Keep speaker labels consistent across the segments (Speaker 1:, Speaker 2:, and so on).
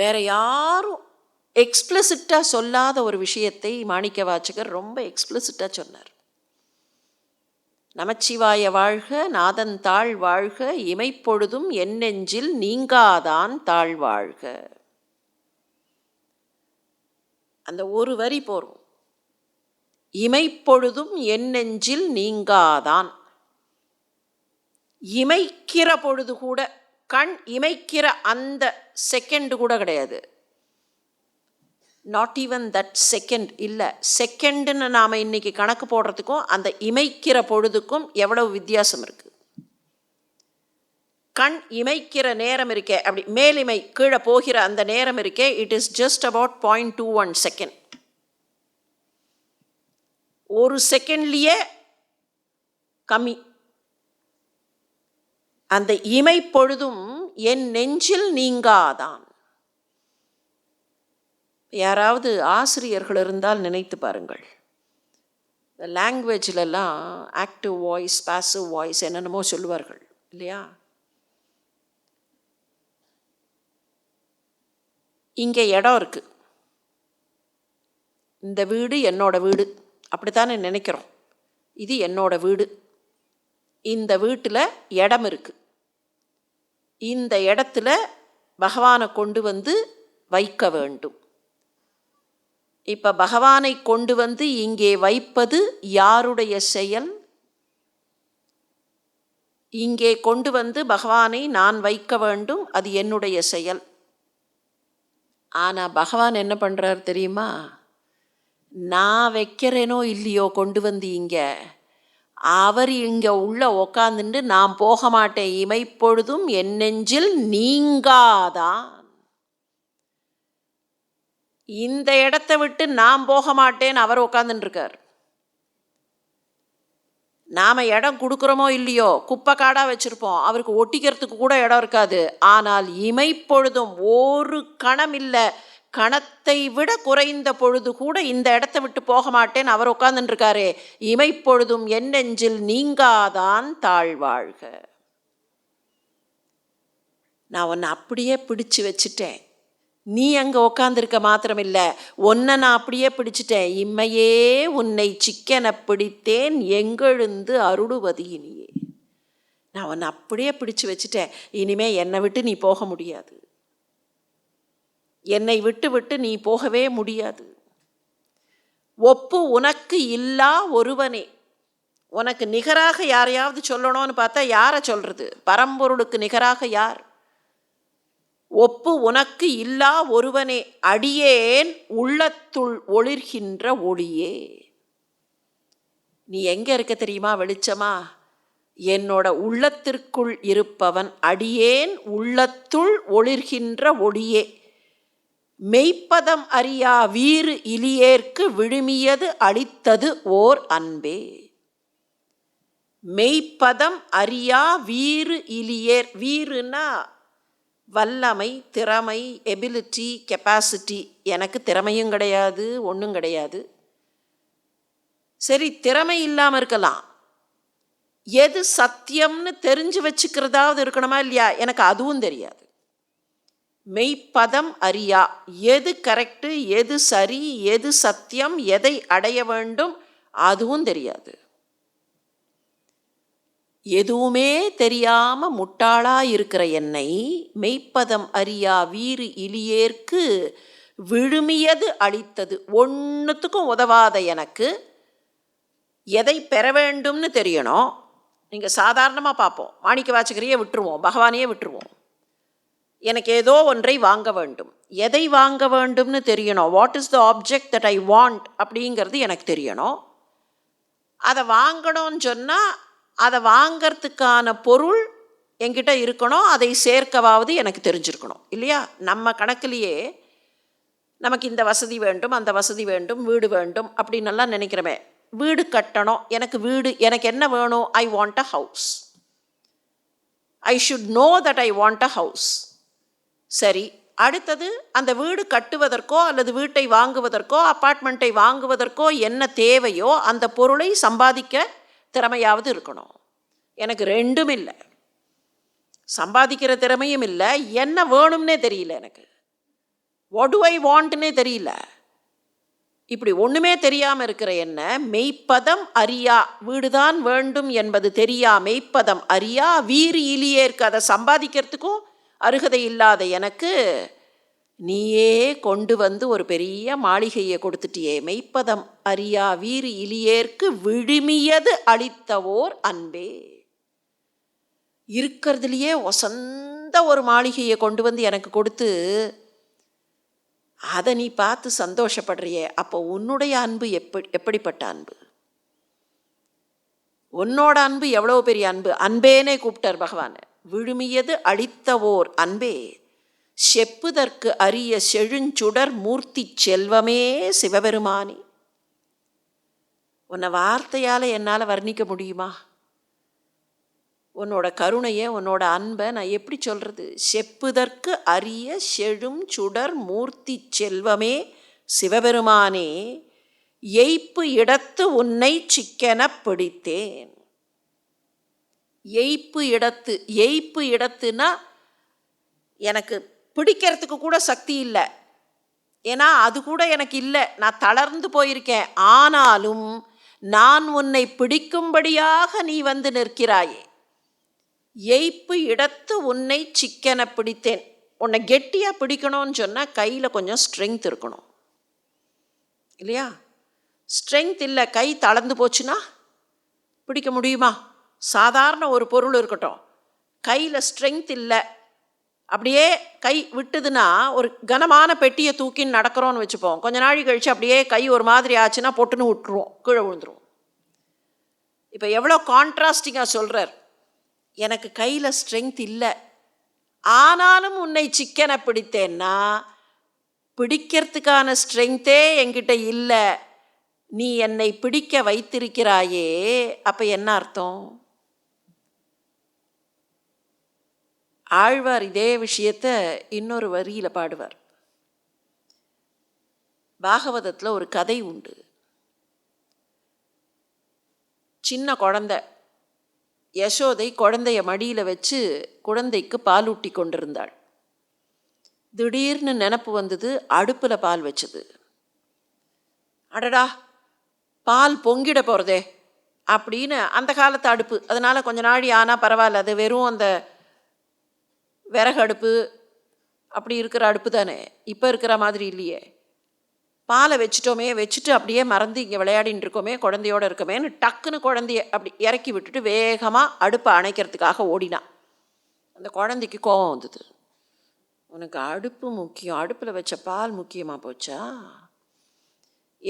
Speaker 1: வேற யாரும் எக்ஸ்பிளசிட்டாக சொல்லாத ஒரு விஷயத்தை மாணிக்க வாச்சகர் ரொம்ப எக்ஸ்பிளசிட்டாக சொன்னார் நமச்சிவாய வாழ்க நாதன் தாழ் வாழ்க இமைப்பொழுதும் என் நெஞ்சில் நீங்காதான் தாழ் வாழ்க அந்த ஒரு வரி போரும் இமைப்பொழுதும் என் நெஞ்சில் நீங்காதான் இமைக்கிற பொழுது கூட கண் இமைக்கிற அந்த செகண்டு கூட கிடையாது நாட் ஈவன் தட் செகண்ட் இல்லை செகண்டுன்னு நாம் இன்றைக்கி கணக்கு போடுறதுக்கும் அந்த இமைக்கிற பொழுதுக்கும் எவ்வளவு வித்தியாசம் இருக்குது கண் இமைக்கிற நேரம் இருக்கே அப்படி மேலிமை கீழே போகிற அந்த நேரம் இருக்கே it is just about point two one second ஒரு செகண்ட்லேயே கம்மி அந்த இமை பொழுதும் என் நெஞ்சில் நீங்காதான் யாராவது ஆசிரியர்கள் இருந்தால் நினைத்து பாருங்கள் இந்த லாங்குவேஜிலெல்லாம் ஆக்டிவ் வாய்ஸ் பேசிவ் வாய்ஸ் என்னென்னமோ சொல்லுவார்கள் இல்லையா இங்கே இடம் இருக்குது இந்த வீடு என்னோட வீடு அப்படித்தானே நினைக்கிறோம் இது என்னோட வீடு இந்த வீட்டில் இடம் இருக்குது இந்த இடத்துல பகவானை கொண்டு வந்து வைக்க வேண்டும் இப்போ பகவானை கொண்டு வந்து இங்கே வைப்பது யாருடைய செயல் இங்கே கொண்டு வந்து பகவானை நான் வைக்க வேண்டும் அது என்னுடைய செயல் ஆனால் பகவான் என்ன பண்ணுறாரு தெரியுமா நான் வைக்கிறேனோ இல்லையோ கொண்டு வந்து இங்கே அவர் இங்கே உள்ளே உக்காந்துட்டு நான் போக மாட்டேன் இமைப்பொழுதும் என் நெஞ்சில் நீங்காதான் இந்த இடத்த விட்டு நான் போக மாட்டேன்னு அவர் உட்காந்துட்டுருக்கார் நாம் இடம் கொடுக்குறோமோ இல்லையோ குப்பை காடாக வச்சுருப்போம் அவருக்கு ஒட்டிக்கிறதுக்கு கூட இடம் இருக்காது ஆனால் இமைப்பொழுதும் ஒரு கணம் இல்லை கணத்தை விட குறைந்த பொழுது கூட இந்த இடத்த விட்டு போக மாட்டேன் அவர் உட்காந்துருக்காரு இமைப்பொழுதும் என் நெஞ்சில் நீங்காதான் தாழ்வாழ்க நான் உன்னை அப்படியே பிடிச்சு வச்சுட்டேன் நீ அங்கே மாத்திரம் இல்ல உன்னை நான் அப்படியே பிடிச்சிட்டேன் இம்மையே உன்னை சிக்கனை பிடித்தேன் எங்கெழுந்து அருடுவது இனியே நான் உன்னை அப்படியே பிடிச்சு வச்சுட்டேன் இனிமே என்னை விட்டு நீ போக முடியாது என்னை விட்டுவிட்டு நீ போகவே முடியாது ஒப்பு உனக்கு இல்லா ஒருவனே உனக்கு நிகராக யாரையாவது சொல்லணும்னு பார்த்தா யாரை சொல்கிறது பரம்பொருளுக்கு நிகராக யார் ஒப்பு உனக்கு இல்லா ஒருவனே அடியேன் உள்ளத்துள் ஒளிர்கின்ற ஒளியே நீ எங்கே இருக்க தெரியுமா வெளிச்சமா என்னோட உள்ளத்திற்குள் இருப்பவன் அடியேன் உள்ளத்துள் ஒளிர்கின்ற ஒளியே மெய்ப்பதம் அறியா வீறு இலியேற்கு விழுமியது அளித்தது ஓர் அன்பே மெய்ப்பதம் அறியா வீறு இலியேர் வீறுனா வல்லமை திறமை எபிலிட்டி கெப்பாசிட்டி எனக்கு திறமையும் கிடையாது ஒன்றும் கிடையாது சரி திறமை இல்லாமல் இருக்கலாம் எது சத்தியம்னு தெரிஞ்சு வச்சுக்கிறதாவது இருக்கணுமா இல்லையா எனக்கு அதுவும் தெரியாது மெய்ப்பதம் அறியா எது கரெக்டு எது சரி எது சத்தியம் எதை அடைய வேண்டும் அதுவும் தெரியாது எதுவுமே தெரியாம முட்டாளா இருக்கிற என்னை மெய்ப்பதம் அறியா வீறு இலியேற்கு விழுமியது அளித்தது ஒன்றுத்துக்கும் உதவாத எனக்கு எதை பெற வேண்டும்னு தெரியணும் நீங்கள் சாதாரணமாக பார்ப்போம் மாணிக்க வாச்சகரையே விட்டுருவோம் பகவானையே விட்டுருவோம் எனக்கு ஏதோ ஒன்றை வாங்க வேண்டும் எதை வாங்க வேண்டும்னு தெரியணும் what is the object that I want அப்படிங்கிறது எனக்கு தெரியணும் அதை வாங்கணும்னு சொன்னால் அதை வாங்கிறதுக்கான பொருள் என்கிட்ட இருக்கணும் அதை சேர்க்கவாவது எனக்கு தெரிஞ்சிருக்கணும் இல்லையா நம்ம கணக்கிலேயே நமக்கு இந்த வசதி வேண்டும் அந்த வசதி வேண்டும் வீடு வேண்டும் அப்படின்னு எல்லாம் நினைக்கிறமே வீடு கட்டணும் எனக்கு வீடு எனக்கு என்ன வேணும் I want a house I should know that I want a house சரி அடுத்தது அந்த வீடு கட்டுவதற்கோ அல்லது வீட்டை வாங்குவதற்கோ அப்பார்ட்மெண்ட்டை வாங்குவதற்கோ என்ன தேவையோ அந்த பொருளை சம்பாதிக்க திறமையாவது இருக்கணும் எனக்கு ரெண்டும் இல்லை சம்பாதிக்கிற திறமையும் இல்லை என்ன வேணும்னே தெரியல எனக்கு ஒடு ஐ வாண்ட்னே தெரியல இப்படி ஒன்றுமே தெரியாமல் இருக்கிற என்ன மெய்ப்பதம் அறியா வீடுதான் வேண்டும் என்பது தெரியா மெய்ப்பதம் அறியா வீரி இலியே இருக்கு அதை சம்பாதிக்கிறதுக்கும் அருகதை இல்லாத எனக்கு நீயே கொண்டு வந்து ஒரு பெரிய மாளிகையை கொடுத்துட்டியே மெய்ப்பதம் அறியா வீறு இலியேற்கு விழுமியது அளித்த ஓர் அன்பே இருக்கிறதுலையே ஒசந்த ஒரு மாளிகையை கொண்டு வந்து எனக்கு கொடுத்து அதை நீ பார்த்து சந்தோஷப்படுறியே அப்போ உன்னுடைய அன்பு எப்படி எப்படிப்பட்ட அன்பு உன்னோட அன்பு எவ்வளோ பெரிய அன்பு அன்பேனே கூப்பிட்டார் பகவானை விழுமியது அளித்தவோர் அன்பே செப்புதற்கு அரிய செழுஞ்சுடர் மூர்த்தி செல்வமே சிவபெருமானி உன்னை வார்த்தையால் என்னால் வர்ணிக்க முடியுமா உன்னோட கருணையை உன்னோட அன்பை நான் எப்படி சொல்கிறது செப்புதற்கு அரிய செழும் சுடர் மூர்த்தி செல்வமே சிவபெருமானே எய்ப்பு இடத்து உன்னை சிக்கன பிடித்தேன் எய்ப்பு இடத்து எய்ப்பு இடத்துனா எனக்கு பிடிக்கிறதுக்கு கூட சக்தி இல்லை ஏன்னா அது கூட எனக்கு இல்லை நான் தளர்ந்து போயிருக்கேன் ஆனாலும் நான் உன்னை பிடிக்கும்படியாக நீ வந்து நிற்கிறாயே எய்ப்பு இடத்து உன்னை சிக்கனை பிடித்தேன் உன்னை கெட்டியாக பிடிக்கணும்னு சொன்னால் கையில் கொஞ்சம் ஸ்ட்ரெங்க் இருக்கணும் இல்லையா ஸ்ட்ரெங்க் இல்லை கை தளர்ந்து போச்சுன்னா பிடிக்க முடியுமா சாதாரண ஒரு பொருள் இருக்கட்டும் கையில் ஸ்ட்ரென்த் இல்லை அப்படியே கை விட்டுதுன்னா ஒரு கனமான பெட்டியை தூக்கின்னு நடக்கிறோன்னு வச்சுப்போம் கொஞ்ச நாள் கழித்து அப்படியே கை ஒரு மாதிரி ஆச்சுன்னா பொட்டுன்னு விட்டுருவோம் கீழே விழுந்துருவோம் இப்போ எவ்வளோ கான்ட்ராஸ்டிங்காக சொல்கிறார் எனக்கு கையில் ஸ்ட்ரென்த் இல்லை ஆனாலும் உன்னை சிக்கனை பிடித்தேன்னா பிடிக்கிறதுக்கான ஸ்ட்ரென்த்தே என்கிட்ட இல்லை நீ என்னை பிடிக்க வைத்திருக்கிறாயே அப்போ என்ன அர்த்தம் ஆழ்வார் இதே விஷயத்த இன்னொரு வரியில் பாடுவார் பாகவதத்தில் ஒரு கதை உண்டு சின்ன குழந்த யசோதை குழந்தைய மடியில் வச்சு குழந்தைக்கு பாலூட்டி கொண்டிருந்தாள் திடீர்னு நினப்பு வந்தது அடுப்பில் பால் வச்சது அடடா பால் பொங்கிட போகிறதே அப்படின்னு அந்த காலத்து அடுப்பு அதனால் கொஞ்ச நாழி ஆனால் பரவாயில்ல அது வெறும் அந்த விறகு அடுப்பு அப்படி இருக்கிற அடுப்பு தானே இப்போ இருக்கிற மாதிரி இல்லையே பாலை வச்சுட்டோமே வச்சுட்டு அப்படியே மறந்து இங்கே விளையாடின்னு இருக்கோமே குழந்தையோடு இருக்கோமேன்னு டக்குன்னு குழந்தைய அப்படி இறக்கி விட்டுட்டு வேகமாக அடுப்பை அணைக்கிறதுக்காக ஓடினான் அந்த குழந்தைக்கு கோபம் வந்தது உனக்கு அடுப்பு முக்கியம் அடுப்பில் வச்ச பால் முக்கியமாக போச்சா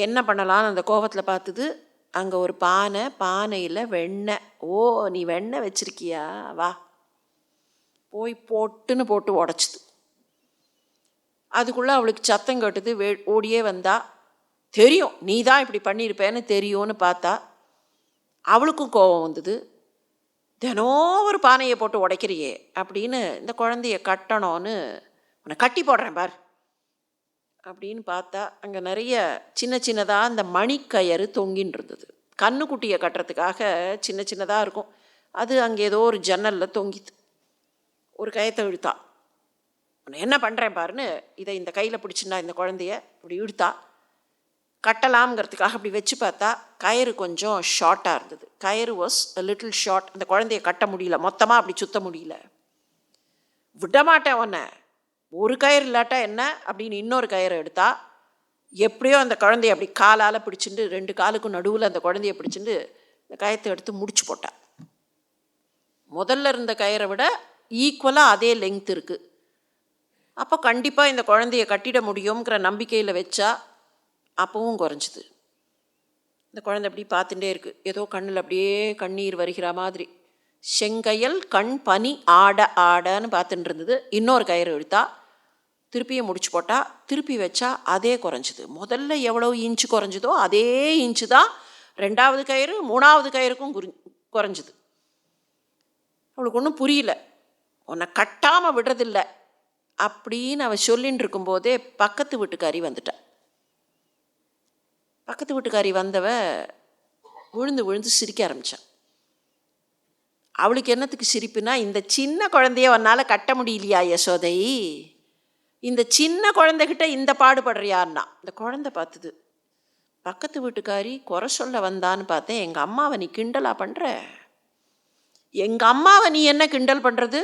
Speaker 1: என்ன பண்ணலான்னு அந்த கோபத்தில் பார்த்துது அங்கே ஒரு பானை பானையில் வெண்ணெய் ஓ நீ வெண்ணெய் வச்சுருக்கியா வா போய் போட்டுன்னு போட்டு உடச்சிது அதுக்குள்ளே அவளுக்கு சத்தம் கட்டுது வே ஓடியே வந்தா தெரியும் நீ தான் இப்படி பண்ணியிருப்பேன்னு தெரியும்னு பார்த்தா அவளுக்கும் கோபம் வந்தது தினம் ஒரு பானையை போட்டு உடைக்கிறியே அப்படின்னு இந்த குழந்தைய கட்டணும்னு உன்னை கட்டி போடுறேன் பார் அப்படின்னு பார்த்தா அங்கே நிறைய சின்ன சின்னதாக இந்த மணிக்கயறு தொங்கின்னு இருந்தது கண்ணுக்குட்டியை கட்டுறதுக்காக சின்ன சின்னதாக இருக்கும் அது அங்கே ஏதோ ஒரு ஜன்னலில் தொங்கிது ஒரு கயத்தை இழுத்தா உன்னை என்ன பண்ணுறேன் பாருன்னு இதை இந்த கையில் பிடிச்சிருந்தா இந்த குழந்தைய இப்படி இழுத்தா கட்டலாம்ங்கிறதுக்காக அப்படி வச்சு பார்த்தா கயிறு கொஞ்சம் ஷார்ட்டாக இருந்தது கயிறு வாஸ் லிட்டில் ஷார்ட் அந்த குழந்தைய கட்ட முடியல மொத்தமாக அப்படி சுத்த முடியல விடமாட்டேன் உன்னை ஒரு கயிறு இல்லாட்டா என்ன அப்படின்னு இன்னொரு கயிறை எடுத்தா எப்படியோ அந்த குழந்தைய அப்படி காலால் பிடிச்சிட்டு ரெண்டு காலுக்கும் நடுவில் அந்த குழந்தைய பிடிச்சிட்டு இந்த கயத்தை எடுத்து முடிச்சு போட்டாள் முதல்ல இருந்த கயிறை விட ஈக்குவலாக அதே லெங்த் இருக்குது அப்போ கண்டிப்பாக இந்த குழந்தைய கட்டிட முடியுங்கிற நம்பிக்கையில் வச்சா அப்பவும் குறைஞ்சிது இந்த குழந்தை அப்படியே பார்த்துட்டே இருக்குது ஏதோ கண்ணில் அப்படியே கண்ணீர் வருகிற மாதிரி செங்கையல் கண் பனி ஆட ஆடன்னு பார்த்துட்டு இருந்தது இன்னொரு கயிறு இழுத்தா திருப்பியும் முடிச்சு போட்டால் திருப்பி வச்சா அதே குறைஞ்சிது முதல்ல எவ்வளோ இன்ச்சு குறைஞ்சதோ அதே இன்ச்சு தான் ரெண்டாவது கயிறு மூணாவது கயிறுக்கும் குறைஞ்சிது அவளுக்கு ஒன்றும் புரியல உன்னை கட்டாமல் விடுறதில்ல அப்படின்னு அவள் சொல்லின்னு இருக்கும்போதே பக்கத்து வீட்டுக்காரி வந்துட்டான் பக்கத்து வீட்டுக்காரி வந்தவ விழுந்து விழுந்து சிரிக்க ஆரம்பித்தான் அவளுக்கு என்னத்துக்கு சிரிப்புனா இந்த சின்ன குழந்தைய உன்னால் கட்ட முடியலையா யசோதை இந்த சின்ன குழந்தைகிட்ட இந்த பாடுபடுறியான்னா இந்த குழந்தை பார்த்துது பக்கத்து வீட்டுக்காரி குறை சொல்ல வந்தான்னு பார்த்தேன் எங்கள் அம்மாவை நீ கிண்டலாக பண்ணுற எங்கள் அம்மாவை நீ என்ன கிண்டல் பண்ணுறது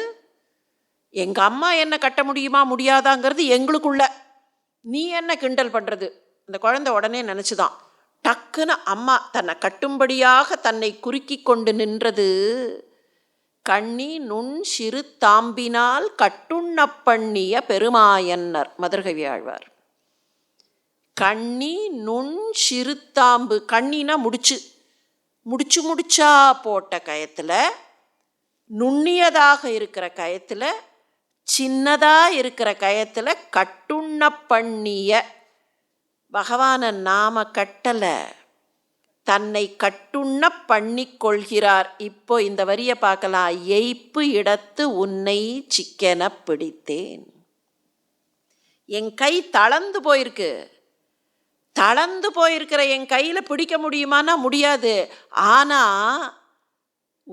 Speaker 1: எங்கள் அம்மா என்ன கட்ட முடியுமா முடியாதாங்கிறது எங்களுக்குள்ள நீ என்ன கிண்டல் பண்ணுறது அந்த குழந்தை உடனே நினச்சிதான் டக்குன்னு அம்மா தன்னை கட்டும்படியாக தன்னை குறுக்கி கொண்டு நின்றது கண்ணி நுண் சிறு தாம்பினால் கட்டுண்ண பண்ணிய பெருமாயன்னர் மதுரகவி ஆழ்வார் கண்ணி நுண் சிறு தாம்பு கண்ணினா முடிச்சு முடிச்சு முடிச்சா போட்ட கயத்தில் நுண்ணியதாக இருக்கிற கயத்தில் சின்னதாக இருக்கிற கயத்தில் கட்டுண்ண பண்ணிய பகவான நாம கட்டலை தன்னை கட்டுண்ண பண்ணி கொள்கிறார் இப்போ இந்த வரியை பார்க்கலாம் எய்ப்பு இடத்து உன்னை சிக்கன பிடித்தேன் என் கை தளர்ந்து போயிருக்கு தளர்ந்து போயிருக்கிற என் கையில் பிடிக்க முடியுமானா முடியாது ஆனால்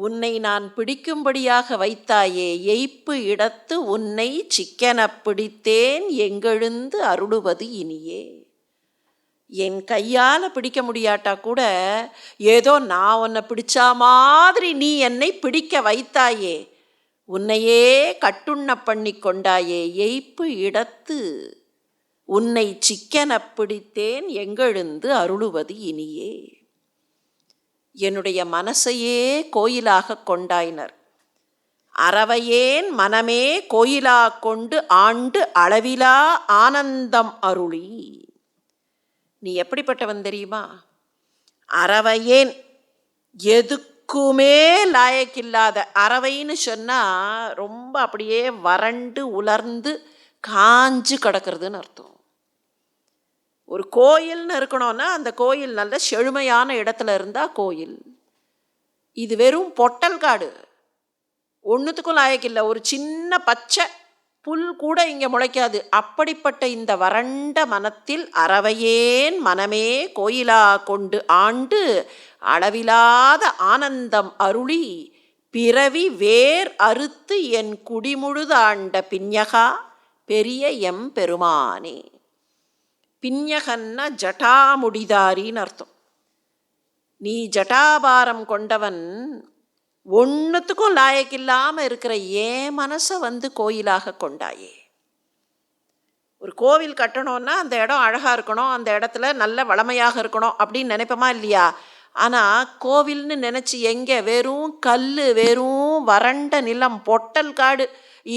Speaker 1: உன்னை நான் பிடிக்கும்படியாக வைத்தாயே எய்ப்பு இடத்து உன்னை சிக்கன பிடித்தேன் எங்கெழுந்து அருளுவது இனியே என் கையால் பிடிக்க முடியாட்டா கூட ஏதோ நான் உன்னை பிடிச்ச மாதிரி நீ என்னை பிடிக்க வைத்தாயே உன்னையே கட்டுண்ண பண்ணி கொண்டாயே எய்ப்பு இடத்து உன்னை சிக்கன பிடித்தேன் எங்கெழுந்து அருளுவது இனியே என்னுடைய மனசையே கோயிலாக கொண்டாயினர் அறவையேன் மனமே கோயிலா கொண்டு ஆண்டு அளவிலா ஆனந்தம் அருளி நீ எப்படிப்பட்டவன் தெரியுமா அறவையேன் எதுக்குமே லாயக்கில்லாத அறவைன்னு சொன்னால் ரொம்ப அப்படியே வறண்டு உலர்ந்து காஞ்சு கிடக்கிறதுன்னு அர்த்தம் ஒரு கோயில்னு இருக்கணும்னா அந்த கோயில் நல்ல செழுமையான இடத்துல இருந்தால் கோயில் இது வெறும் பொட்டல் காடு ஒன்றுத்துக்கும் லாயக்கில்லை ஒரு சின்ன பச்சை புல் கூட இங்கே முளைக்காது அப்படிப்பட்ட இந்த வறண்ட மனத்தில் அறவையேன் மனமே கோயிலா கொண்டு ஆண்டு அளவிலாத ஆனந்தம் அருளி பிறவி வேர் அறுத்து என் குடிமுழுதாண்ட பின்யகா பெரிய எம் பெருமானே பின்யகன்னா ஜட்டாமுடிதாரின்னு அர்த்தம் நீ ஜட்டாபாரம் கொண்டவன் ஒன்றுத்துக்கும் லாயக்கில்லாமல் இருக்கிற ஏ மனசை வந்து கோயிலாக கொண்டாயே ஒரு கோவில் கட்டணும்னா அந்த இடம் அழகாக இருக்கணும் அந்த இடத்துல நல்ல வளமையாக இருக்கணும் அப்படின்னு நினைப்போமா இல்லையா ஆனால் கோவில்னு நினச்சி எங்கே வெறும் கல் வெறும் வறண்ட நிலம் பொட்டல் காடு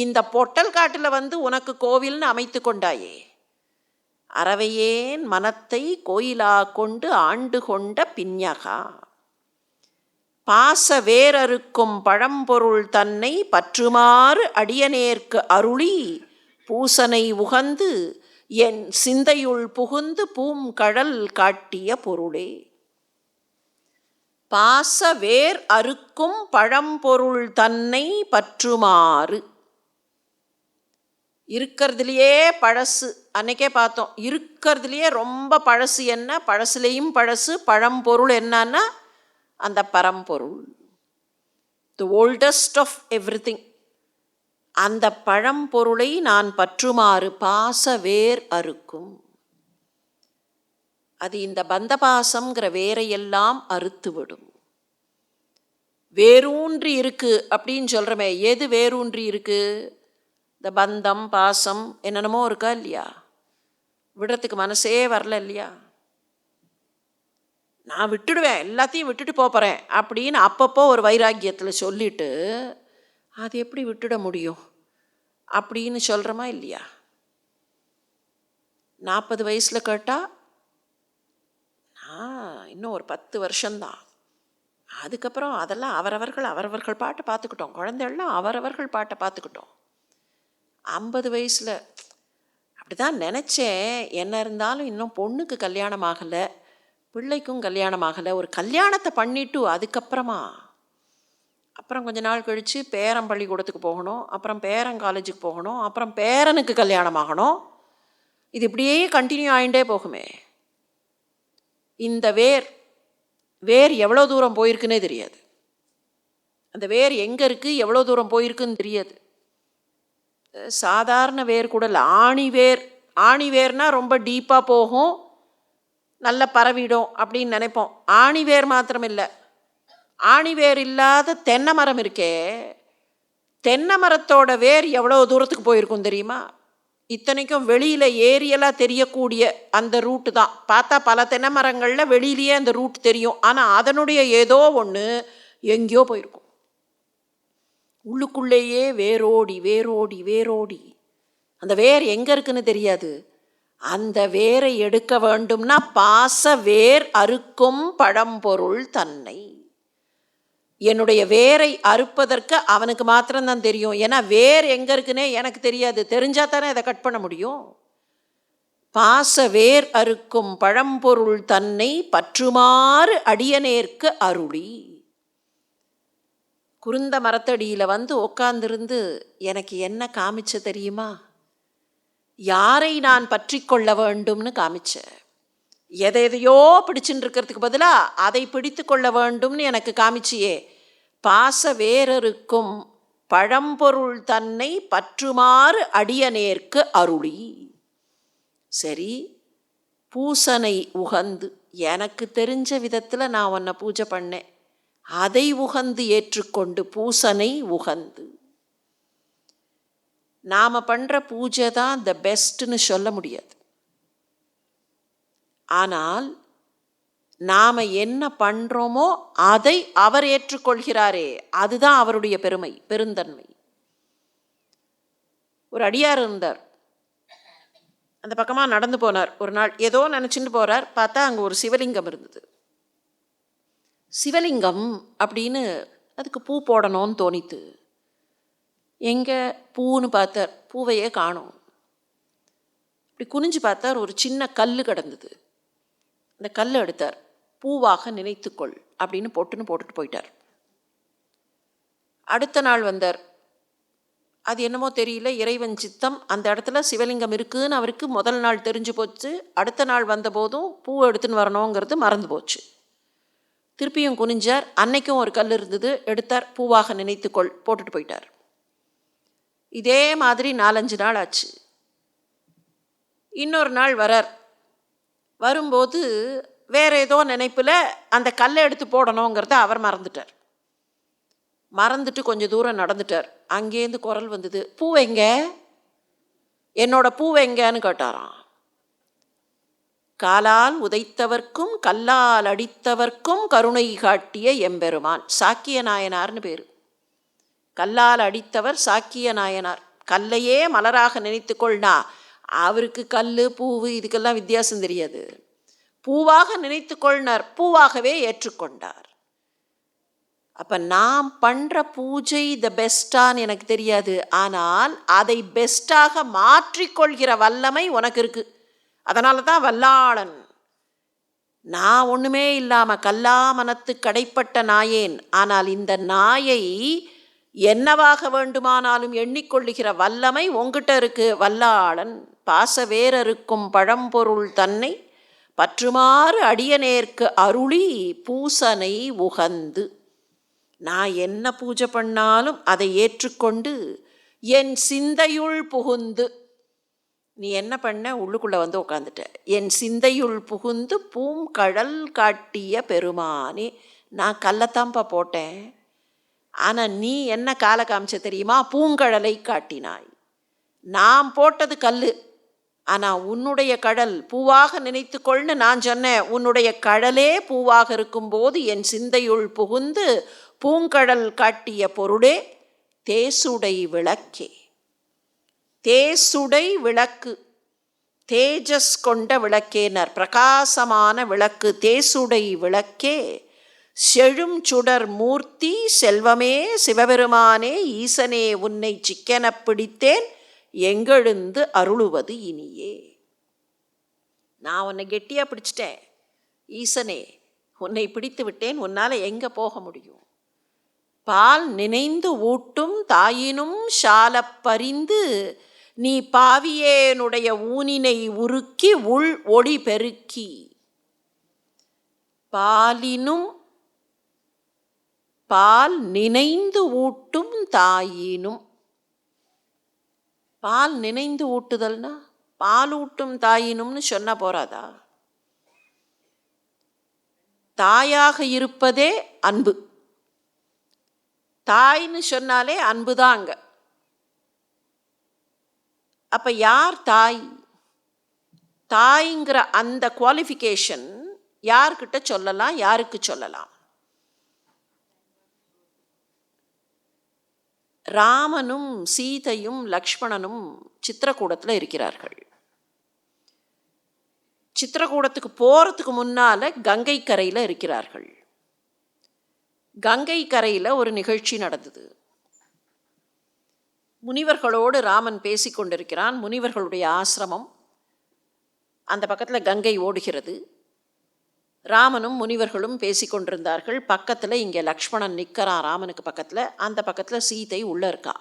Speaker 1: இந்த பொட்டல் காட்டில் வந்து உனக்கு கோவில்னு அமைத்து கொண்டாயே அறவையேன் மனத்தை கோயிலா கொண்டு ஆண்டு கொண்ட பின்யகா பாச வேரறுக்கும் பழம்பொருள் தன்னை பற்றுமாறு அடியனேற்கு அருளி பூசனை உகந்து என் சிந்தையுள் புகுந்து பூங்கடல் காட்டிய பொருளே பாச வேர் அறுக்கும் பழம்பொருள் தன்னை பற்றுமாறு இருக்கிறதுலையே பழசு அன்றைக்கே பார்த்தோம் இருக்கிறதுலையே ரொம்ப பழசு என்ன பழசுலேயும் பழசு பழம்பொருள் என்னன்னா அந்த பரம்பொருள் the oldest of everything அந்த பழம்பொருளை நான் பற்றுமாறு பாச வேர் அறுக்கும் அது இந்த பந்த பாசங்கிற வேரையெல்லாம் அறுத்துவிடும் வேரூன்றி இருக்குது அப்படின்னு சொல்கிறோமே எது வேரூன்றி இருக்குது இந்த பந்தம் பாசம் என்னென்னமோ இருக்கா இல்லையா விடுறதுக்கு மனசே வரல இல்லையா நான் விட்டுடுவேன் எல்லாத்தையும் விட்டுட்டு போகிறேன் அப்படின்னு அப்பப்போ ஒரு வைராக்கியத்தில் சொல்லிவிட்டு அது எப்படி விட்டுட முடியும் அப்படின்னு சொல்கிறோமா இல்லையா நாற்பது வயசில் கேட்டால் நான் இன்னும் ஒரு பத்து வருஷம்தான் அதுக்கப்புறம் அதெல்லாம் அவரவர்கள் அவரவர்கள் பாட்டை பார்த்துக்கிட்டோம் குழந்தைகள்லாம் அவரவர்கள் பாட்டை பார்த்துக்கிட்டோம் ஐம்பது வயசில் அப்படி தான் நினச்சேன் என்ன இருந்தாலும் இன்னும் பொண்ணுக்கு கல்யாணம் ஆகலை பிள்ளைக்கும் கல்யாணம் ஆகலை ஒரு கல்யாணத்தை பண்ணிவிட்டு அதுக்கப்புறமா அப்புறம் கொஞ்ச நாள் கழித்து பேரன் பள்ளிக்கூடத்துக்கு போகணும் அப்புறம் பேரன் காலேஜுக்கு போகணும் அப்புறம் பேரனுக்கு கல்யாணம் ஆகணும் இது இப்படியே கண்டினியூ ஆகிட்டே போகுமே இந்த வேர் வேர் எவ்வளோ தூரம் போயிருக்குன்னே தெரியாது அந்த வேர் எங்கே இருக்குது எவ்வளோ தூரம் போயிருக்குன்னு தெரியாது சாதாரண வேர் குடல் ஆணிவேர் ஆணிவேர்னால் ரொம்ப டீப்பாக போகும் நல்ல பரவிடும் அப்படின்னு நினைப்போம் ஆணிவேர் மாத்திரம் இல்லை ஆணிவேர் இல்லாத தென்னை மரம் இருக்கே தென்னை மரத்தோட வேர் எவ்வளோ தூரத்துக்கு போயிருக்கும் தெரியுமா இத்தனைக்கும் வெளியில் ஏரியெல்லாம் தெரியக்கூடிய அந்த ரூட்டு தான் பார்த்தா பல தென்னை மரங்களில் வெளியிலேயே அந்த ரூட் தெரியும் ஆனால் அதனுடைய ஏதோ ஒன்று எங்கேயோ போயிருக்கும் உள்ளுக்குள்ளேயே வேரோடி வேரோடி வேரோடி அந்த வேர் எங்கே இருக்குன்னு தெரியாது அந்த வேரை எடுக்க வேண்டும்னா பாச வேர் அறுக்கும் பழம்பொருள் தன்னை என்னுடைய வேரை அறுப்பதற்கு அவனுக்கு மாத்திரம்தான் தெரியும் ஏன்னா வேர் எங்கே இருக்குன்னே எனக்கு தெரியாது தெரிஞ்சால் தானே அதை கட் பண்ண முடியும் பாச வேர் அறுக்கும் பழம்பொருள் தன்னை பற்றுமாறு அடியனேற்கு அருளி குருந்த மரத்தடியில் வந்து உக்காந்திருந்து எனக்கு என்ன காமிச்ச தெரியுமா யாரை நான் பற்றி கொள்ள வேண்டும்னு காமிச்ச எதை எதையோ பிடிச்சுட்டு இருக்கிறதுக்கு பதிலாக அதை பிடித்து கொள்ள வேண்டும்னு எனக்கு காமிச்சியே பாச வேறருக்கும் பழம்பொருள் தன்னை பற்றுமாறு அடியநேர்க்கு அருளி சரி பூசனை உகந்து எனக்கு தெரிஞ்ச விதத்தில் நான் உன்னை பூஜை பண்ணேன் அதை உகந்து ஏற்றுக்கொண்டு பூசனை உகந்து நாம் பண்ணுற பூஜை தான் த பெஸ்ட்னு சொல்ல முடியாது ஆனால் நாம் என்ன பண்ணுறோமோ அதை அவர் ஏற்றுக்கொள்கிறாரே அதுதான் அவருடைய பெருமை பெருந்தன்மை ஒரு அடியார் இருந்தார் அந்த பக்கமாக நடந்து போனார் ஒரு நாள் ஏதோ நினச்சின்னு போகிறார் பார்த்தா அங்கே ஒரு சிவலிங்கம் இருந்தது சிவலிங்கம் அப்படின்னு அதுக்கு பூ போடணும்னு தோணித்து எங்கே பூன்னு பார்த்தார் பூவையே காணும் இப்படி குனிஞ்சு பார்த்தார் ஒரு சின்ன கல் கிடந்தது அந்த கல் எடுத்தார் பூவாக நினைத்துக்கொள் அப்படின்னு போட்டுன்னு போட்டுட்டு போயிட்டார் அடுத்த நாள் வந்தார் அது என்னமோ தெரியல இறைவன் சித்தம் அந்த இடத்துல சிவலிங்கம் இருக்குதுன்னு அவருக்கு முதல் நாள் தெரிஞ்சு போச்சு அடுத்த நாள் வந்தபோதும் பூ எடுத்துன்னு வரணுங்கிறது மறந்து போச்சு திருப்பியும் குனிஞ்சார் அன்னைக்கும் ஒரு கல் இருந்தது எடுத்தார் பூவாக நினைத்துக்கொள் போட்டுட்டு போயிட்டார் இதே மாதிரி நாலஞ்சு நாள் ஆச்சு இன்னொரு நாள் வரார் வரும்போது வேறு ஏதோ நினைப்பில் அந்த கல்லை எடுத்து போடணுங்கிறத அவர் மறந்துட்டார் மறந்துட்டு கொஞ்சம் தூரம் நடந்துட்டார் அங்கேருந்து குரல் வந்தது பூ எங்க என்னோட பூ எங்கன்னு கேட்டாராம் காலால் உதைத்தவர்க்கும் கல்லால் அடித்தவர்க்கும் கருணை காட்டிய எம்பெருமான் சாக்கிய நாயனார்னு பேர் கல்லால் அடித்தவர் சாக்கிய நாயனார் கல்லையே மலராக நினைத்துக்கொள்னா அவருக்கு கல் பூவு இதுக்கெல்லாம் வித்தியாசம் தெரியாது பூவாக நினைத்து கொள்னார் பூவாகவே ஏற்றுக்கொண்டார் அப்போ நாம் பண்ணுற பூஜை த பெஸ்டான்னு எனக்கு தெரியாது ஆனால் அதை பெஸ்ட்டாக மாற்றிக்கொள்கிற வல்லமை உனக்கு இருக்குது அதனால தான் வல்லாளன் நான் ஒன்றுமே இல்லாமல் கல்லா மனத்து கடைப்பட்ட நாயேன் ஆனால் இந்த நாயை என்னவாக வேண்டுமானாலும் எண்ணிக்கொள்ளுகிற வல்லமை உங்ககிட்ட இருக்கு வல்லாளன் பாசவேரருக்கும் பழம்பொருள் தன்னை பற்றுமாறு அடியநேர்க்கு அருளி பூசனை உகந்து நான் என்ன பூஜை பண்ணாலும் அதை ஏற்றுக்கொண்டு என் சிந்தையுள் புகுந்து நீ என்ன பண்ண உள்ளுக்குள்ளே வந்து உட்காந்துட்ட என் சிந்தையுள் புகுந்து பூம் கடல் காட்டிய பெருமானி நான் கல்லைத்தான்ப்பா போட்டேன் ஆனால் நீ என்ன கால காமிச்ச தெரியுமா பூங்கடலை காட்டினாய் நான் போட்டது கல் ஆனால் உன்னுடைய கடல் பூவாக நினைத்துக்கொள்னு நான் சொன்னேன் உன்னுடைய கடலே பூவாக இருக்கும்போது என் சிந்தையுள் புகுந்து பூங்கடல் காட்டிய பொருளே தேசுடை விளக்கே தேசுடை விளக்கு தேஜஸ் கொண்ட விளக்கேனர் பிரகாசமான விளக்கு தேசுடை விளக்கே செழும் சுடர் மூர்த்தி செல்வமே சிவபெருமானே ஈசனே உன்னை சிக்கன பிடித்தேன் எங்கெழுந்து அருளுவது இனியே நான் உன்னை கெட்டியாக பிடிச்சிட்டேன் ஈசனே உன்னை பிடித்து விட்டேன் உன்னால் எங்கே போக முடியும் பால் நினைந்து ஊட்டும் தாயினும் சால பறிந்து நீ பாவியேனுடைய ஊனினை உருக்கி உள் ஒளி பெருக்கி பாலினும் பால் நினைந்து ஊட்டும் தாயினும் பால் நினைந்து ஊட்டுதல்னா பால் ஊட்டும் தாயினும்னு சொன்ன போறாதா தாயாக இருப்பதே அன்பு தாய்னு சொன்னாலே அன்புதான் அங்க அப்போ யார் தாய் தாய்ங்கிற அந்த குவாலிஃபிகேஷன் யார்கிட்ட சொல்லலாம் யாருக்கு சொல்லலாம் ராமனும் சீதையும் லக்ஷ்மணனும் சித்திரக்கூடத்தில் இருக்கிறார்கள் சித்திரக்கூடத்துக்கு போகிறதுக்கு முன்னால் கங்கை கரையில் இருக்கிறார்கள் கங்கை கரையில் ஒரு நிகழ்ச்சி நடந்தது முனிவர்களோடு ராமன் கொண்டிருக்கிறான் முனிவர்களுடைய ஆசிரமம் அந்த பக்கத்தில் கங்கை ஓடுகிறது ராமனும் முனிவர்களும் கொண்டிருந்தார்கள் பக்கத்தில் இங்கே லக்ஷ்மணன் நிற்கிறான் ராமனுக்கு பக்கத்தில் அந்த பக்கத்தில் சீதை உள்ளே இருக்கா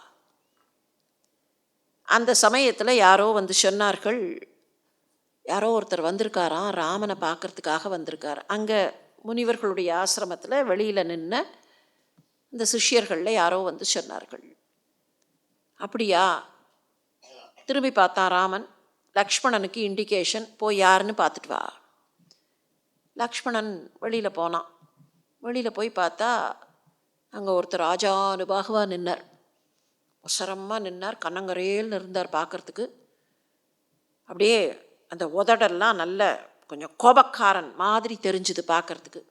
Speaker 1: அந்த சமயத்தில் யாரோ வந்து சொன்னார்கள் யாரோ ஒருத்தர் வந்திருக்காராம் ராமனை பார்க்குறதுக்காக வந்திருக்கார் அங்கே முனிவர்களுடைய ஆசிரமத்தில் வெளியில் நின்ன இந்த சிஷ்யர்களில் யாரோ வந்து சொன்னார்கள் அப்படியா திரும்பி பார்த்தான் ராமன் லக்ஷ்மணனுக்கு இண்டிகேஷன் போய் யாருன்னு பார்த்துட்டு வா லக்ஷ்மணன் வெளியில் போனான் வெளியில் போய் பார்த்தா அங்கே ஒருத்தர் ராஜானுபாகவாக நின்னார் உசரமாக நின்னார் கண்ணங்கரையில் இருந்தார் பார்க்குறதுக்கு அப்படியே அந்த உதடெல்லாம் நல்ல கொஞ்சம் கோபக்காரன் மாதிரி தெரிஞ்சுது பார்க்குறதுக்கு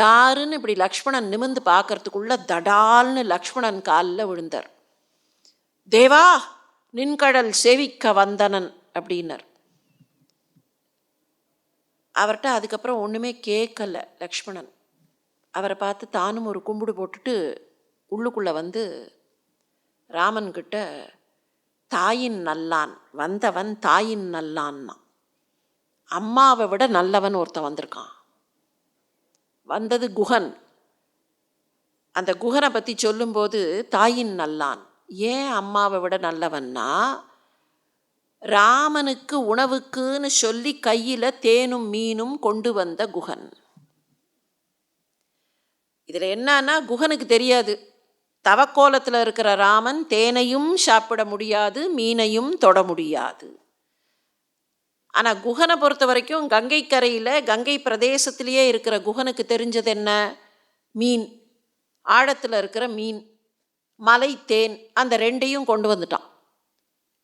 Speaker 1: யாருன்னு இப்படி லக்ஷ்மணன் நிமிந்து பார்க்கறதுக்குள்ள தடால்னு லக்ஷ்மணன் காலில் விழுந்தார் தேவா நின்கடல் சேவிக்க வந்தனன் அப்படின்னார் அவர்கிட்ட அதுக்கப்புறம் ஒன்றுமே கேட்கல லக்ஷ்மணன் அவரை பார்த்து தானும் ஒரு கும்பிடு போட்டுட்டு உள்ளுக்குள்ளே வந்து ராமன்கிட்ட தாயின் நல்லான் வந்தவன் தாயின் நல்லான்னா அம்மாவை விட நல்லவன் ஒருத்தன் வந்திருக்கான் வந்தது குகன் அந்த குஹனை பற்றி சொல்லும்போது தாயின் நல்லான் ஏன் அம்மாவை விட நல்லவன்னா ராமனுக்கு உணவுக்குன்னு சொல்லி கையில் தேனும் மீனும் கொண்டு வந்த குகன் இதில் என்னன்னா குகனுக்கு தெரியாது தவக்கோலத்தில் இருக்கிற ராமன் தேனையும் சாப்பிட முடியாது மீனையும் தொட முடியாது ஆனால் குகனை பொறுத்த வரைக்கும் கங்கை கரையில் கங்கை பிரதேசத்திலேயே இருக்கிற குகனுக்கு தெரிஞ்சது என்ன மீன் ஆழத்தில் இருக்கிற மீன் மலை தேன் அந்த ரெண்டையும் கொண்டு வந்துட்டான்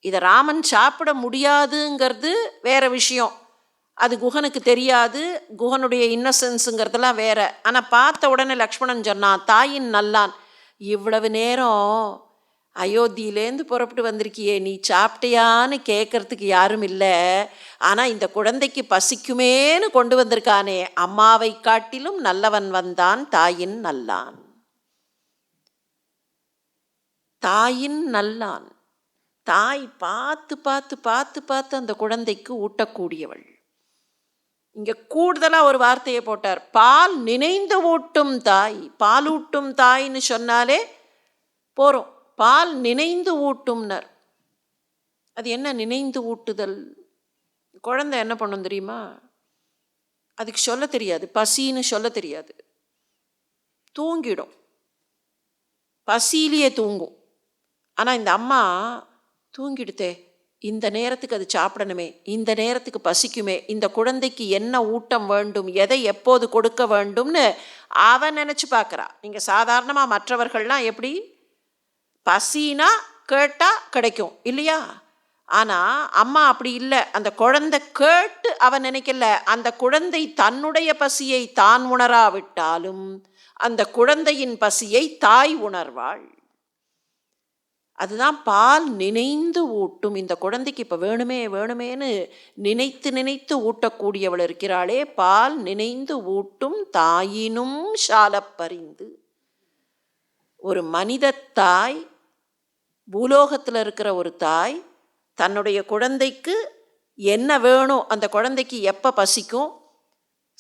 Speaker 1: இதை ராமன் சாப்பிட முடியாதுங்கிறது வேற விஷயம் அது குகனுக்கு தெரியாது குகனுடைய இன்னசென்ஸுங்கிறதுலாம் வேற ஆனால் பார்த்த உடனே லக்ஷ்மணன் சொன்னான் தாயின் நல்லான் இவ்வளவு நேரம் அயோத்தியிலேருந்து புறப்பட்டு வந்திருக்கியே நீ சாப்பிட்டியான்னு கேட்கறதுக்கு யாரும் இல்லை ஆனால் இந்த குழந்தைக்கு பசிக்குமேனு கொண்டு வந்திருக்கானே அம்மாவை காட்டிலும் நல்லவன் வந்தான் தாயின் நல்லான் தாயின் நல்லான் தாய் பார்த்து பார்த்து பார்த்து பார்த்து அந்த குழந்தைக்கு ஊட்டக்கூடியவள் இங்கே கூடுதலாக ஒரு வார்த்தையை போட்டார் பால் நினைந்து ஊட்டும் தாய் பாலூட்டும் தாய்ன்னு சொன்னாலே போகிறோம் பால் நினைந்து ஊட்டும்னர் அது என்ன நினைந்து ஊட்டுதல் குழந்தை என்ன பண்ணும் தெரியுமா அதுக்கு சொல்ல தெரியாது பசின்னு சொல்ல தெரியாது தூங்கிடும் பசியிலேயே தூங்கும் ஆனால் இந்த அம்மா தூங்கிடுத்தே இந்த நேரத்துக்கு அது சாப்பிடணுமே இந்த நேரத்துக்கு பசிக்குமே இந்த குழந்தைக்கு என்ன ஊட்டம் வேண்டும் எதை எப்போது கொடுக்க வேண்டும்னு அவன் நினச்சி பார்க்குறா நீங்கள் சாதாரணமாக மற்றவர்கள்லாம் எப்படி பசினா கேட்டால் கிடைக்கும் இல்லையா ஆனால் அம்மா அப்படி இல்லை அந்த குழந்தை கேட்டு அவன் நினைக்கல அந்த குழந்தை தன்னுடைய பசியை தான் உணராவிட்டாலும் அந்த குழந்தையின் பசியை தாய் உணர்வாள் அதுதான் பால் நினைந்து ஊட்டும் இந்த குழந்தைக்கு இப்போ வேணுமே வேணுமேனு நினைத்து நினைத்து ஊட்டக்கூடியவள் இருக்கிறாளே பால் நினைந்து ஊட்டும் தாயினும் சாலப்பறிந்து ஒரு மனித தாய் பூலோகத்தில் இருக்கிற ஒரு தாய் தன்னுடைய குழந்தைக்கு என்ன வேணும் அந்த குழந்தைக்கு எப்போ பசிக்கும்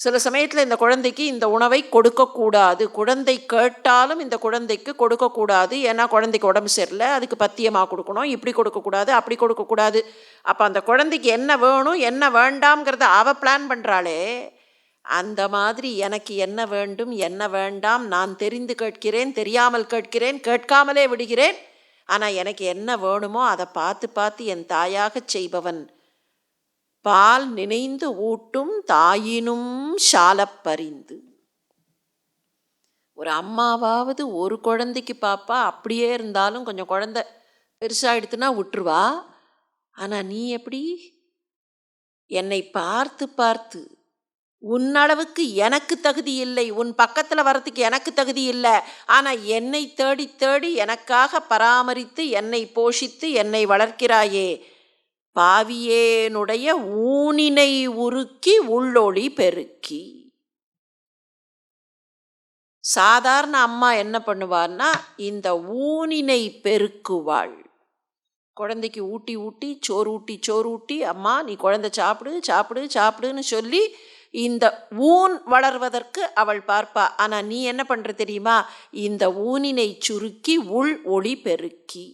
Speaker 1: சில சமயத்தில் இந்த குழந்தைக்கு இந்த உணவை கொடுக்கக்கூடாது குழந்தை கேட்டாலும் இந்த குழந்தைக்கு கொடுக்கக்கூடாது ஏன்னா குழந்தைக்கு உடம்பு சரியில்லை அதுக்கு பத்தியமாக கொடுக்கணும் இப்படி கொடுக்கக்கூடாது அப்படி கொடுக்கக்கூடாது அப்போ அந்த குழந்தைக்கு என்ன வேணும் என்ன வேண்டாம்ங்கிறத அவள் பிளான் பண்ணுறாளே அந்த மாதிரி எனக்கு என்ன வேண்டும் என்ன வேண்டாம் நான் தெரிந்து கேட்கிறேன் தெரியாமல் கேட்கிறேன் கேட்காமலே விடுகிறேன் ஆனால் எனக்கு என்ன வேணுமோ அதை பார்த்து பார்த்து என் தாயாகச் செய்பவன் பால் நினைந்து ஊட்டும் தாயினும் சாலப்பறிந்து ஒரு அம்மாவாவது ஒரு குழந்தைக்கு பாப்பா அப்படியே இருந்தாலும் கொஞ்சம் குழந்த பெருசாகிடுத்துனா விட்டுருவா ஆனால் நீ எப்படி என்னை பார்த்து பார்த்து உன்னளவுக்கு எனக்கு தகுதி இல்லை உன் பக்கத்தில் வரத்துக்கு எனக்கு தகுதி இல்லை ஆனால் என்னை தேடி தேடி எனக்காக பராமரித்து என்னை போஷித்து என்னை வளர்க்கிறாயே பாவியேனுடைய ஊனினை உருக்கி உள்ளொளி பெருக்கி சாதாரண அம்மா என்ன பண்ணுவார்னா இந்த ஊனினை பெருக்குவாள் குழந்தைக்கு ஊட்டி ஊட்டி சோறு ஊட்டி சோறு ஊட்டி அம்மா நீ குழந்தை சாப்பிடு சாப்பிடு சாப்பிடுன்னு சொல்லி இந்த ஊன் வளர்வதற்கு அவள் பார்ப்பா ஆனால் நீ என்ன பண்ணுற தெரியுமா இந்த ஊனினை சுருக்கி உள் ஒளி பெருக்கி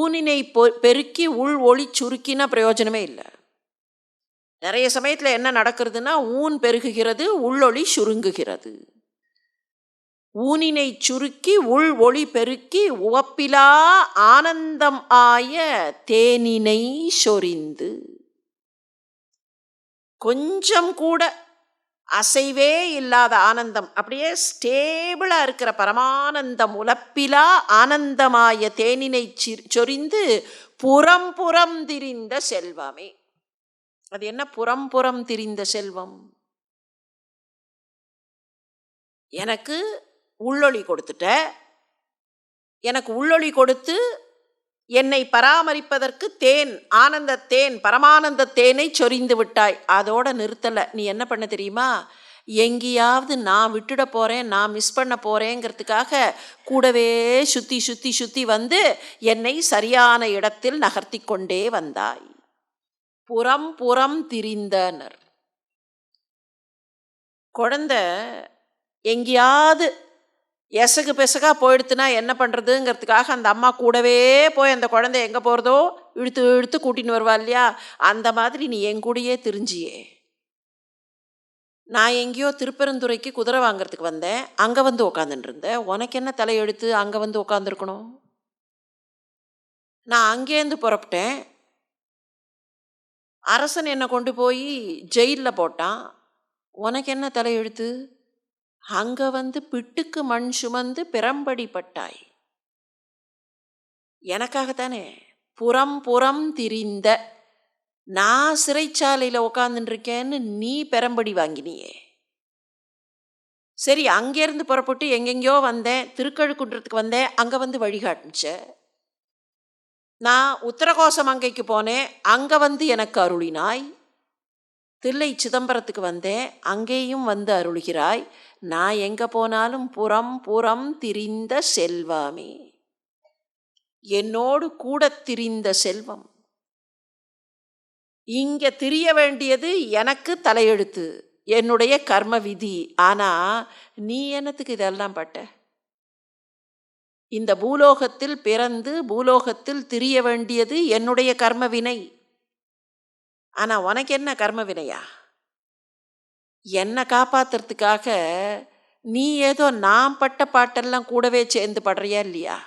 Speaker 1: ஊனினை பெருக்கி உள் ஒளி சுருக்கினா பிரயோஜனமே இல்லை நிறைய சமயத்தில் என்ன நடக்கிறதுனா ஊன் பெருகுகிறது உள்ளொளி சுருங்குகிறது ஊனினை சுருக்கி உள் ஒளி பெருக்கி உவப்பிலா ஆனந்தம் ஆய தேனினை சொரிந்து கொஞ்சம் கூட அசைவே இல்லாத ஆனந்தம் அப்படியே ஸ்டேபிளாக இருக்கிற பரமானந்தம் உழப்பிலா ஆனந்தமாய தேனினை சொரிந்து புறம் புறம் திரிந்த செல்வமே அது என்ன புறம் புறம் திரிந்த செல்வம் எனக்கு உள்ளொளி கொடுத்துட்ட எனக்கு உள்ளொளி கொடுத்து என்னை பராமரிப்பதற்கு தேன் ஆனந்த தேன் பரமானந்த தேனை சொரிந்து விட்டாய் அதோட நிறுத்தலை நீ என்ன பண்ண தெரியுமா எங்கேயாவது நான் விட்டுட போகிறேன் நான் மிஸ் பண்ண போகிறேங்கிறதுக்காக கூடவே சுற்றி சுற்றி சுற்றி வந்து என்னை சரியான இடத்தில் நகர்த்தி கொண்டே வந்தாய் புறம் புறம் திரிந்தனர் குழந்த எங்கேயாவது எசகு பெசகா போயிடுத்துனா என்ன பண்ணுறதுங்கிறதுக்காக அந்த அம்மா கூடவே போய் அந்த குழந்தை எங்கே போகிறதோ இழுத்து இழுத்து கூட்டின்னு வருவா இல்லையா அந்த மாதிரி நீ எங்கூடையே தெரிஞ்சியே திரிஞ்சியே நான் எங்கேயோ திருப்பெருந்துறைக்கு குதிரை வாங்கிறதுக்கு வந்தேன் அங்கே வந்து உக்காந்துட்டு உனக்கு என்ன தலையெழுத்து அங்கே வந்து உக்காந்துருக்கணும் நான் அங்கேருந்து புறப்பட்டேன் அரசன் என்னை கொண்டு போய் ஜெயிலில் போட்டான் உனக்கு என்ன தலையெழுத்து அங்க வந்து பிட்டுக்கு மண் சுமந்து பிறம்படி பட்டாய் எனக்காகத்தானே புறம் புறம் திரிந்த நான் சிறைச்சாலையில் உக்காந்துருக்கேன்னு நீ பெரம்படி வாங்கினியே சரி அங்கேருந்து புறப்பட்டு எங்கெங்கேயோ வந்தேன் திருக்கழுக்குன்றத்துக்கு வந்தேன் அங்கே வந்து வழிகாட்டுச்ச நான் உத்தரகோசம் அங்கைக்கு போனேன் அங்கே வந்து எனக்கு அருளினாய் தில்லை சிதம்பரத்துக்கு வந்தேன் அங்கேயும் வந்து அருள்கிறாய் நான் எங்கே போனாலும் புறம் புறம் திரிந்த செல்வாமி என்னோடு கூட திரிந்த செல்வம் இங்கே திரிய வேண்டியது எனக்கு தலையெழுத்து என்னுடைய கர்ம விதி ஆனால் நீ என்னத்துக்கு இதெல்லாம் பட்ட இந்த பூலோகத்தில் பிறந்து பூலோகத்தில் திரிய வேண்டியது என்னுடைய கர்ம வினை ஆனால் உனக்கு என்ன கர்ம வினையா என்னை காப்பாத்துறதுக்காக நீ ஏதோ நான் பட்ட பாட்டெல்லாம் கூடவே சேர்ந்து படுறியா இல்லையா